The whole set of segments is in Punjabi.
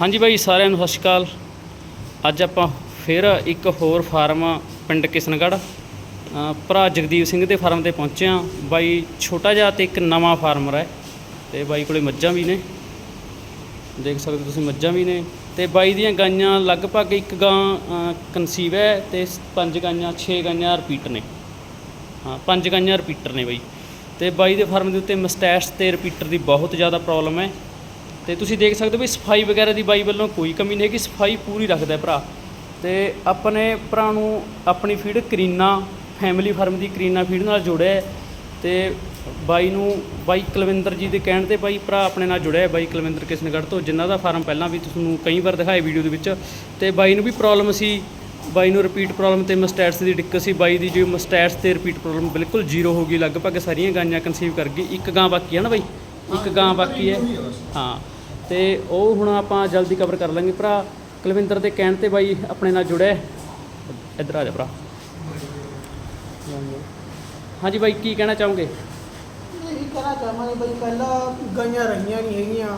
ਹਾਂਜੀ ਬਾਈ, ਸਾਰਿਆਂ ਨੂੰ ਸਤਿ ਸ਼੍ਰੀ ਅਕਾਲ। ਅੱਜ ਆਪਾਂ ਫਿਰ ਇੱਕ ਹੋਰ ਫਾਰਮ ਪਿੰਡ ਕਿਸ਼ਨਗੜ੍ਹ। ਭਰਾ ਜਗਦੀਪ ਸਿੰਘ ਦੇ ਫਾਰਮ ਤੇ ਪਹੁੰਚੇ ਆ ਬਾਈ, ਛੋਟਾ ਜਿਹਾ ਤੇ ਇੱਕ ਨਵਾਂ ਫਾਰਮਰ ਹੈ। ਤੇ ਬਾਈ ਕੋਲੇ ਮੱਝਾਂ ਵੀ ਨੇ। ਦੇਖ ਸਕਦੇ ਹੋ ਤੁਸੀਂ ਮੱਝਾਂ ਵੀ ਨੇ। ਤੇ ਬਾਈ ਦੀਆਂ ਗਾਈਆਂ ਲਗਭਗ ਇੱਕ ਗਾਂ ਕਨਸੀਵ ਹੈ ਤੇ ਪੰਜ ਗਾਈਆਂ, ਛੇ ਗਾਈਆਂ ਰਿਪੀਟ ਨੇ। ਹਾਂ, ਪੰਜ ਗਾਈਆਂ ਰਿਪੀਟਰ ਨੇ ਬਾਈ। ਤੇ ਬਾਈ ਦੇ ਫਾਰਮ ਦੇ ਉੱਤੇ ਮਸਟੈਸ਼ ਤੇ ਰਿਪੀਟਰ ਦੀ ਬਹੁਤ ਜ਼ਿਆਦਾ ਪ੍ਰੋਬਲਮ ਹੈ। ਤੇ ਤੁਸੀਂ ਦੇਖ ਸਕਦੇ ਹੋ ਵੀ ਸਫ਼ਾਈ ਵਗੈਰਾ ਦੀ ਬਾਈ ਵੱਲੋਂ ਕੋਈ ਕਮੀ ਨਹੀਂ ਹੈਗੀ, ਸਫ਼ਾਈ ਪੂਰੀ ਰੱਖਦਾ ਭਰਾ। ਤੇ ਆਪਣੇ ਭਰਾ ਨੂੰ ਆਪਣੀ ਫੀਡ ਕਰੀਨਾ ਫੈਮਿਲੀ ਫਾਰਮ ਦੀ ਕਰੀਨਾ ਫੀਡ ਨਾਲ ਜੋੜਿਆ ਹੈ। ਤੇ ਬਾਈ ਨੂੰ, ਬਾਈ ਕੁਲਵਿੰਦਰ ਜੀ ਦੇ ਕਹਿਣ ਤੇ ਬਾਈ ਭਰਾ ਆਪਣੇ ਨਾਲ ਜੁੜਿਆ ਬਾਈ ਕੁਲਵਿੰਦਰ ਕਿਸ਼ਨਗੜ੍ਹ ਤੋਂ, ਜਿਨ੍ਹਾਂ ਦਾ ਫਾਰਮ ਪਹਿਲਾਂ ਵੀ ਤੁਹਾਨੂੰ ਕਈ ਵਾਰ ਦਿਖਾਏ ਵੀਡੀਓ ਦੇ ਵਿੱਚ। ਤੇ ਬਾਈ ਨੂੰ ਵੀ ਪ੍ਰੋਬਲਮ ਸੀ, ਬਾਈ ਨੂੰ ਰਿਪੀਟ ਪ੍ਰੋਬਲਮ ਤੇ ਮਸਟੈਟਸ ਦੀ ਦਿੱਕਤ ਸੀ। ਬਾਈ ਦੀ ਜੋ ਮਸਟੈਟਸ ਤੇ ਰਿਪੀਟ ਪ੍ਰੋਬਲਮ ਬਿਲਕੁਲ ਜ਼ੀਰੋ ਹੋ ਗਈ, ਲਗਭਗ ਸਾਰੀਆਂ ਗਾਈਆਂ ਕਨਸੀਵ ਕਰ ਗਈ। ਇੱਕ ਗਾਂ ਬਾਕੀ ਹੈ ਨਾ ਬਾਈ? ਇੱਕ ਗਾਂ ਬਾਕੀ ਹੈ। ਹਾਂ। ਤੇ ਉਹ ਹੁਣ ਆਪਾਂ ਜਲਦੀ ਕਵਰ ਕਰ ਲਾਂਗੇ। ਭਰਾ ਕੁਲਵਿੰਦਰ ਦੇ ਕਹਿਣ ਤੇ ਬਾਈ ਆਪਣੇ ਨਾਲ ਜੁੜਿਆ। ਇੱਧਰ ਆ ਜਾ ਭਰਾ। ਹਾਂਜੀ ਬਾਈ ਕੀ ਕਹਿਣਾ ਚਾਹੋਗੇ? ਇਹੀ ਕਹਿਣਾ ਚਾਹਾਂਗੇ ਬਈ ਪਹਿਲਾਂ ਗਾਈਆਂ ਰਹੀਆਂ ਨਹੀਂ ਹੈਗੀਆਂ।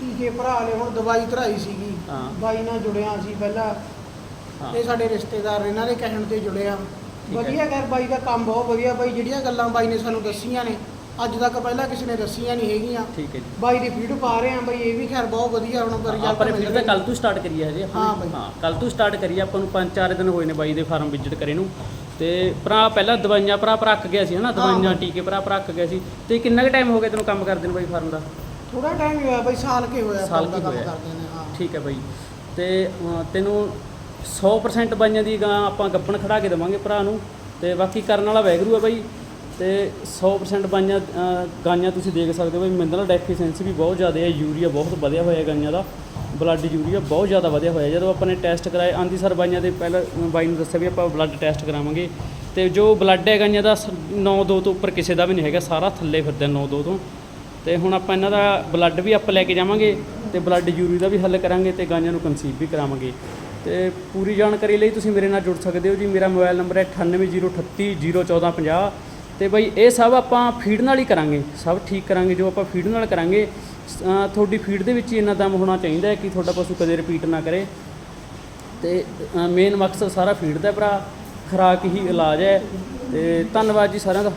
ਟੀਕੇ ਭਰਾ ਲਏ ਹੁਣ ਦਵਾਈ ਧਰਾਈ ਸੀਗੀ। ਬਾਈ ਨਾਲ ਜੁੜਿਆ ਸੀ ਪਹਿਲਾਂ। ਇਹ ਸਾਡੇ ਰਿਸ਼ਤੇਦਾਰ ਨੇ, ਇਹਨਾਂ ਦੇ ਕਹਿਣ ਤੇ ਜੁੜਿਆ। ਵਧੀਆ ਕਰ ਬਾਈ ਦਾ ਕੰਮ ਬਹੁਤ ਵਧੀਆ। ਬਾਈ ਜਿਹੜੀਆਂ ਗੱਲਾਂ ਬਾਈ ਨੇ ਸਾਨੂੰ ਦੱਸੀਆਂ ਨੇ ਅੱਜ ਤੱਕ ਪਹਿਲਾਂ ਕਿਸੇ ਨੇ ਦੱਸੀਆਂ ਨਹੀਂ ਹੈਗੀਆਂ ਠੀਕ ਹੈ ਜੀ ਬਾਈ ਦੀ ਫੀਡ ਪਾ ਰਹੇ ਆ ਬਾਈ ਇਹ ਵੀ ਖੈਰ ਬਹੁਤ ਵਧੀਆ ਹੁਣ result ਆਪਾਂ ਨੇ ਰਿਹਾ। ਕੱਲ ਤੋਂ ਸਟਾਰਟ ਕਰੀ ਹੈ ਹਜੇ ਆਪਾਂ। ਹਾਂ। ਹਾਂ ਕੱਲ ਤੋਂ ਸਟਾਰਟ ਕਰੀ ਆਪਾਂ ਨੂੰ 5-4 ਦਿਨ ਹੋਏ ਨੇ ਬਾਈ ਦੇ ਫਾਰਮ ਵਿਜ਼ਿਟ ਕਰੇ ਨੂੰ ਤੇ ਭਰਾ ਪਹਿਲਾਂ ਦਵਾਈਆਂ ਭਰਾ ਭਰਾ ਅੱਕ ਗਿਆ ਸੀ ਹਨਾ ਦਵਾਈਆਂ। ਟੀਕੇ ਭਰਾ ਭਰਾ ਅੱਕ ਗਿਆ ਸੀ ਤੇ ਕਿੰਨਾ ਕੁ ਟਾਈਮ ਹੋ ਗਿਆ ਤੈਨੂੰ ਕੰਮ ਕਰਦੇ ਨੂੰ ਬਾਈ ਫਾਰਮ ਦਾ ਥੋੜਾ ਟਾਈਮ ਹੀ ਹੋਇਆ ਬਾਈ ਸਾਲ ਕੇ ਹੋਇਆ ਸਾਲ ਕੀ ਹੋਇਆ। ਠੀਕ ਹੈ ਬਾਈ ਤੇ ਤੈਨੂੰ 100% ਬਾਈਆਂ ਦੀ ਗਾਂ ਆਪਾਂ ਗੱਪਣ ਖੜਾ ਕੇ ਦੇਵਾਂਗੇ ਭਰਾ ਨੂੰ ਤੇ ਬਾਕੀ ਕਰਨ ਵਾਲਾ ਵੈਗਰੂ ਹੈ ਬਾਈ ਤੇ 100% ਬਾਈਆਂ ਗਾਈਆਂ ਤੁਸੀਂ ਦੇਖ ਸਕਦੇ ਹੋ ਵੀ ਮਿਨਰਲ ਡੈਫੀਸ਼ੀਐਂਸੀ ਵੀ ਬਹੁਤ ਜ਼ਿਆਦਾ ਹੈ, ਯੂਰੀਆ ਬਹੁਤ ਵਧਿਆ ਹੋਇਆ ਗਾਈਆਂ ਦਾ, ਬਲੱਡ ਯੂਰੀਆ ਬਹੁਤ ਜ਼ਿਆਦਾ ਵਧਿਆ ਹੋਇਆ ਜਦੋਂ ਆਪਾਂ ਨੇ ਟੈਸਟ ਕਰਾਏ ਆਂਦੀ ਸਰ ਬਾਈਆਂ ਦੇ ਪਹਿਲਾਂ ਬਾਈ ਨੂੰ ਦੱਸਿਆ ਵੀ ਆਪਾਂ ਬਲੱਡ ਟੈਸਟ ਕਰਾਵਾਂਗੇ ਤੇ ਜੋ ਬਲੱਡ ਹੈ ਗਾਈਆਂ ਦਾ 9-2 ਤੋਂ ਉੱਪਰ ਕਿਸੇ ਦਾ ਵੀ ਨਹੀਂ ਹੈਗਾ, ਸਾਰਾ ਥੱਲੇ ਫਿਰਦਾ 9-2 ਤੋਂ। ਤੇ ਹੁਣ ਆਪਾਂ ਇਹਨਾਂ ਦਾ ਬਲੱਡ ਵੀ ਆਪਾਂ ਲੈ ਕੇ ਜਾਵਾਂਗੇ ਤੇ ਬਲੱਡ ਯੂਰੀ ਦਾ ਵੀ ਹੱਲ ਕਰਾਂਗੇ ਤੇ ਗਾਈਆਂ ਨੂੰ ਕਨਸੀਵ ਵੀ ਕਰਾਵਾਂਗੇ। ਤੇ ਪੂਰੀ ਜਾਣਕਾਰੀ ਲਈ ਤੁਸੀਂ ਮੇਰੇ ਨਾਲ ਜੁੜ ਸਕਦੇ ਹੋ ਜੀ। ਮੇਰਾ ਮੋਬਾਈਲ ਨੰਬਰ ਹੈ 9803801450 ਤੇ ਬਈ ਇਹ ਸਭ ਆਪਾਂ ਫੀਡ ਨਾਲ ਹੀ ਕਰਾਂਗੇ, ਸਭ ਠੀਕ ਕਰਾਂਗੇ, ਜੋ ਆਪਾਂ ਫੀਡ ਨਾਲ ਕਰਾਂਗੇ ਸ- ਤੁਹਾਡੀ ਫੀਡ ਦੇ ਵਿੱਚ ਹੀ ਇੰਨਾ ਦਮ ਹੋਣਾ ਚਾਹੀਦਾ ਹੈ ਕਿ ਤੁਹਾਡਾ ਪਸ਼ੂ ਕਦੇ ਰਿਪੀਟ ਨਾ ਕਰੇ। ਤੇ ਮੇਨ ਮਕਸਦ ਸਾਰਾ ਫੀਡ ਦਾ ਭਰਾ, ਖੁਰਾਕ ਹੀ ਇਲਾਜ ਹੈ। ਤੇ ਧੰਨਵਾਦ ਜੀ ਸਾਰਿਆਂ ਦਾ।